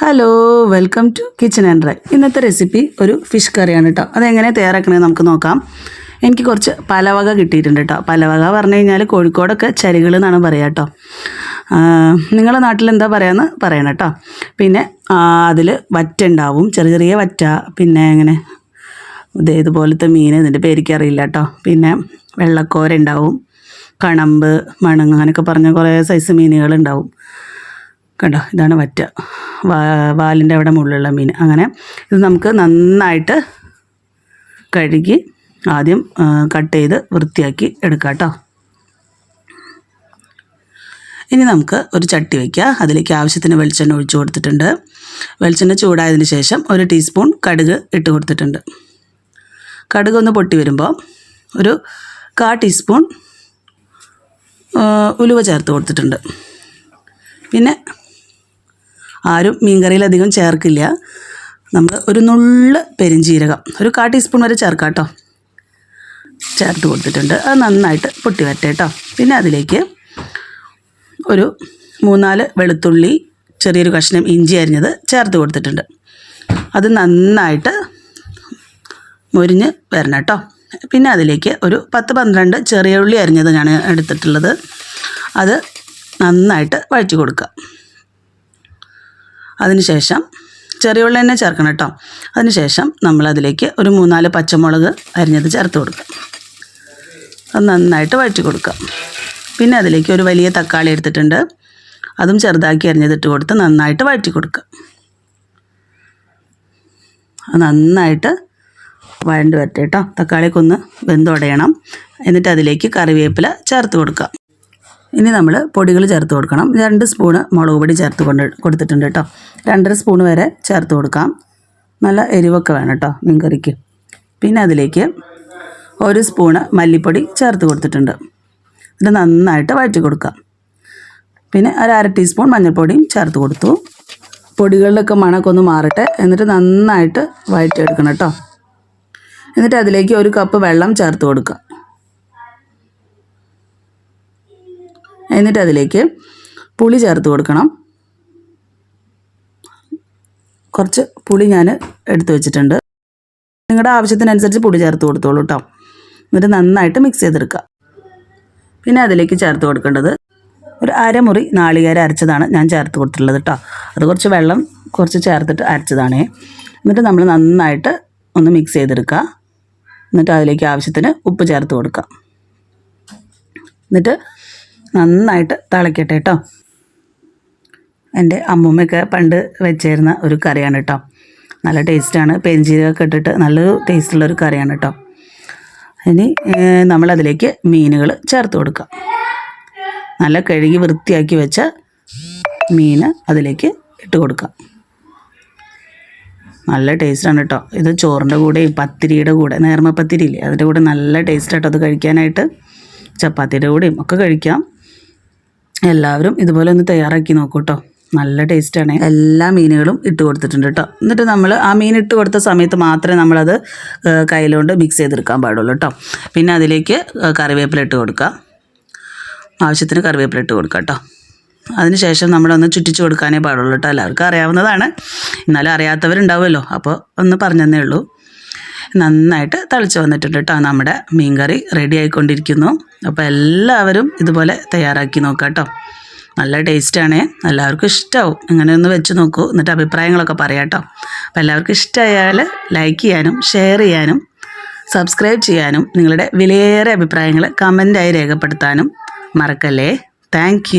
Hello welcome to kitchen and dry ഇന്നത്തെ recipe ഒരു fish കറിയാണ് കേട്ടോ അതെങ്ങനെ തയ്യാറാക്കണേ നമുക്ക് നോക്കാം. എനിക്ക് കുറച്ച് പലവക കിട്ടിയിട്ടുണ്ട് കേട്ടോ പലവക പറഞ്ഞു കഴിഞ്ഞാൽ കോഴിക്കോടൊക്കെ ചരികൾ എന്നാണ് പറയുക കേട്ടോ നിങ്ങളുടെ നാട്ടിൽ എന്താ പറയാന്ന് പറയണം കേട്ടോ പിന്നെ അതിൽ വറ്റ ഉണ്ടാവും. ചെറിയ ചെറിയ വറ്റ. പിന്നെ ഇങ്ങനെ ഇതേതുപോലത്തെ മീൻ ഇതിന്റെ പേരിക്കറിയില്ല കേട്ടോ പിന്നെ വെള്ളക്കോര ഉണ്ടാവും. കണമ്പ് മണങ്ങ് അങ്ങനെയൊക്കെ പറഞ്ഞ കുറേ സൈസ് മീനുകൾ ഉണ്ടാവും. കണ്ടോ? ഇതാണ് വറ്റ. വാലിന്റെ അവിടെ മുള്ളുള്ള മീൻ. അങ്ങനെ ഇത് നമുക്ക് നന്നായിട്ട് കഴുകി ആദ്യം കട്ട് ചെയ്ത് വൃത്തിയാക്കി എടുക്കാം കേട്ടോ. ഇനി നമുക്ക് ഒരു ചട്ടി വയ്ക്കുക അതിലേക്ക് ആവശ്യത്തിന് വെളിച്ചെണ്ണ ഒഴിച്ചു കൊടുത്തിട്ടുണ്ട്. വെളിച്ചെണ്ണ ചൂടായതിന് ശേഷം ഒരു ടീസ്പൂൺ കടുക് ഇട്ട് കൊടുത്തിട്ടുണ്ട്. കടുക് ഒന്ന് പൊട്ടി വരുമ്പോൾ ഒരു കാ ടീസ്പൂൺ ഉലുവ ചേർത്ത് കൊടുത്തിട്ടുണ്ട്. പിന്നെ ആരും മീൻകറിയിലധികം ചേർക്കില്ല. നമ്മൾ ഒരു നുള്ള് പെരിഞ്ചീരകം ഒരു കാ ടീസ്പൂൺ വരെ ചേർക്കാം കേട്ടോ ചേർത്ത് കൊടുത്തിട്ടുണ്ട്. അത് നന്നായിട്ട് പൊട്ടി വരട്ടെ കേട്ടോ പിന്നെ അതിലേക്ക് ഒരു മൂന്നാൽ വെളുത്തുള്ളി ചെറിയൊരു കഷ്ണം ഇഞ്ചി അരിഞ്ഞത് ചേർത്ത് കൊടുത്തിട്ടുണ്ട്. അത് നന്നായിട്ട് മുരിഞ്ഞ് വരണം കേട്ടോ പിന്നെ അതിലേക്ക് ഒരു പത്ത് പന്ത്രണ്ട് ചെറിയ ഉള്ളി അരിഞ്ഞത് ഞാൻ എടുത്തിട്ടുള്ളത്. അത് നന്നായിട്ട് വഴറ്റി കൊടുക്കുക. അതിനുശേഷം ചെറിയ ഉള്ളി തന്നെ ചേർക്കണം കേട്ടോ. അതിനുശേഷം നമ്മളതിലേക്ക് ഒരു മൂന്നാൽ പച്ചമുളക് അരിഞ്ഞത് ചേർത്ത് കൊടുക്കുക അത് നന്നായിട്ട് വഴറ്റി കൊടുക്കുക പിന്നെ അതിലേക്ക് ഒരു വലിയ തക്കാളി എടുത്തിട്ടുണ്ട്. അതും ചെറുതാക്കി അരിഞ്ഞതിട്ട് കൊടുത്ത് നന്നായിട്ട് വഴറ്റി കൊടുക്കുക അത് നന്നായിട്ട് വഴണ്ട് വരട്ടെ കേട്ടോ. തക്കാളിക്കൊന്ന് വെന്തുടയണം. എന്നിട്ട് അതിലേക്ക് കറിവേപ്പില ചേർത്ത് കൊടുക്കുക ഇനി നമ്മൾ പൊടികൾ ചേർത്ത് കൊടുക്കണം. രണ്ട് സ്പൂണ് മുളക് പൊടി ചേർത്ത് കൊണ്ട് കൊടുത്തിട്ടുണ്ട് കേട്ടോ. രണ്ടര സ്പൂൺ വരെ ചേർത്ത് കൊടുക്കാം. നല്ല എരിവൊക്കെ വേണം കേട്ടോ മീൻകറിക്ക്. പിന്നെ അതിലേക്ക് ഒരു സ്പൂണ് മല്ലിപ്പൊടി ചേർത്ത് കൊടുത്തിട്ടുണ്ട്. ഇത് നന്നായിട്ട് വഴറ്റി കൊടുക്കാം. പിന്നെ ഒരു അര ടീസ്പൂൺ മഞ്ഞൾപ്പൊടിയും ചേർത്ത് കൊടുത്തു. പൊടികളിലൊക്കെ മണമൊക്കെ ഒന്ന് മാറട്ടെ. എന്നിട്ട് നന്നായിട്ട് വഴറ്റിയെടുക്കണം കേട്ടോ. എന്നിട്ട് അതിലേക്ക് ഒരു കപ്പ് വെള്ളം ചേർത്ത് കൊടുക്കുക എന്നിട്ട് അതിലേക്ക് പുളി ചേർത്ത് കൊടുക്കണം. കുറച്ച് പുളി ഞാൻ എടുത്തു വെച്ചിട്ടുണ്ട്. നിങ്ങളുടെ ആവശ്യത്തിനനുസരിച്ച് പുളി ചേർത്ത് കൊടുത്തോളൂ കേട്ടോ എന്നിട്ട് നന്നായിട്ട് മിക്സ് ചെയ്തെടുക്കുക. പിന്നെ അതിലേക്ക് ചേർത്ത് കൊടുക്കേണ്ടത് ഒരു അരമുറി നാളികേരം അരച്ചതാണ് ഞാൻ ചേർത്ത് കൊടുത്തിട്ടുള്ളത് കേട്ടോ അത് കുറച്ച് വെള്ളം കുറച്ച് ചേർത്തിട്ട് അരച്ചതാണേ. എന്നിട്ട് നമ്മൾ നന്നായിട്ട് ഒന്ന് മിക്സ് ചെയ്തെടുക്കുക. എന്നിട്ട് അതിലേക്ക് ആവശ്യത്തിന് ഉപ്പ് ചേർത്ത് കൊടുക്കുക. എന്നിട്ട് നന്നായിട്ട് തിളയ്ക്കട്ടെ കേട്ടോ എന്റെ അമ്മൂമ്മയൊക്കെ പണ്ട് വെച്ചിരുന്ന ഒരു കറിയാണ് കേട്ടോ നല്ല ടേസ്റ്റാണ്. പെരിഞ്ചീരകമൊക്കെ ഇട്ടിട്ട് നല്ലൊരു ടേസ്റ്റുള്ള ഒരു കറിയാണ് കേട്ടോ ഇനി നമ്മളതിലേക്ക് മീനുകൾ ചേർത്ത് കൊടുക്കാം. നല്ല കഴുകി വൃത്തിയാക്കി വെച്ച മീൻ അതിലേക്ക് ഇട്ട് കൊടുക്കാം. നല്ല ടേസ്റ്റാണ് കേട്ടോ ഇത് ചോറിന്റെ കൂടെയും പത്തിരിയുടെ കൂടെ നേർമ പത്തിരി ഇല്ലേ അതിന്റെ കൂടെ നല്ല ടേസ്റ്റ് കേട്ടോ അത് കഴിക്കാനായിട്ട് ചപ്പാത്തിയുടെ കൂടെയും ഒക്കെ കഴിക്കാം. എല്ലാവരും ഇതുപോലെ ഒന്ന് തയ്യാറാക്കി നോക്കൂ കേട്ടോ നല്ല ടേസ്റ്റാണ് എല്ലാ മീനുകളും ഇട്ട് കൊടുത്തിട്ടുണ്ട് കേട്ടോ എന്നിട്ട് നമ്മൾ ആ മീൻ ഇട്ട് കൊടുത്ത സമയത്ത് മാത്രമേ നമ്മളത് കയ്യിലുകൊണ്ട് മിക്സ് ചെയ്തെടുക്കാൻ പാടുള്ളൂ കേട്ടോ പിന്നെ അതിലേക്ക് കറിവേപ്പില ഇട്ട് കൊടുക്കുക. ആവശ്യത്തിന് കറിവേപ്പില ഇട്ട് കൊടുക്കുക കേട്ടോ അതിനുശേഷം നമ്മളൊന്ന് ചുറ്റിച്ച് കൊടുക്കാനേ പാടുള്ളൂ കേട്ടോ എല്ലാവർക്കും അറിയാവുന്നതാണ്. എന്നാലും അറിയാത്തവരുണ്ടാവുമല്ലോ. അപ്പോൾ ഒന്ന് പറഞ്ഞതന്നേ ഉള്ളൂ. നന്നായിട്ട് തളിച്ച് വന്നിട്ടുണ്ട് കേട്ടോ നമ്മുടെ മീൻകറി റെഡി ആയിക്കൊണ്ടിരിക്കുന്നു. അപ്പോൾ എല്ലാവരും ഇതുപോലെ തയ്യാറാക്കി നോക്കാം കേട്ടോ നല്ല ടേസ്റ്റാണേ എല്ലാവർക്കും ഇഷ്ടമാവും ഇങ്ങനെ ഒന്ന് വെച്ച് നോക്കൂ. എന്നിട്ട് അഭിപ്രായങ്ങളൊക്കെ പറയാം കേട്ടോ അപ്പോൾ എല്ലാവർക്കും ഇഷ്ടമായാൽ ലൈക്ക് ചെയ്യാനും ഷെയർ ചെയ്യാനും സബ്സ്ക്രൈബ് ചെയ്യാനും നിങ്ങളുടെ വിലയേറെ അഭിപ്രായങ്ങൾ കമന്റായി രേഖപ്പെടുത്താനും മറക്കല്ലേ? താങ്ക്